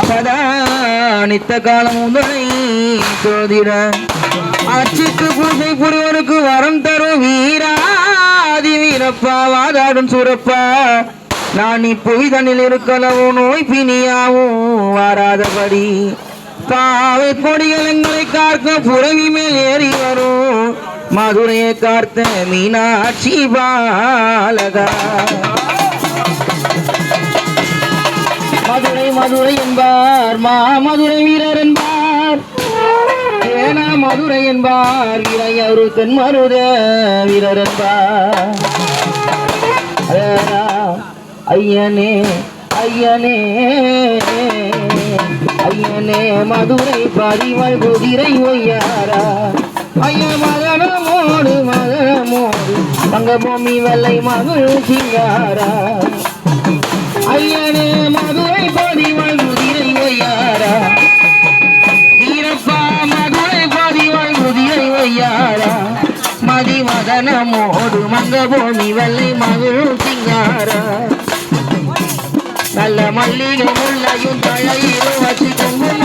அப்பதான் நித்த காலம் முதலை சோதிட. அச்சுக்கு பூசை புரிவனுக்கு வரம் தரும் வீராதி வீரப்பா வாதாடும் சுரப்பா. நான் இப்புவிதனில் இருக்கலவோ நோய் பிணியாவும் வாராதபடி. பாவை கொடிகள் எங்களை காக்க புறவி மேல் ஏறி வரும் மதுரையை கார்த்த மீனாட்சி பாலகா. மதுரை என்பார் மாமதுரை வீரர் என்பார். ஏனா மதுரை என்பார் இளைஞரு தென் மருத வீரர் என்பார். ஐயனே ஐயனே ஐயனே மதுரை பதிவாய் குதிரை ஒய்யாரா. ஐய மதனமோடு மதனமோடு தங்க பூமி வெள்ளை மகள் சிங்காரா. ஐயனே மதி மங்கபூமி வெள்ளை மகிழும் சிங்காரா. நல்ல மல்லிகை முள்ளையும் தழையிலும் வச்சு குங்கும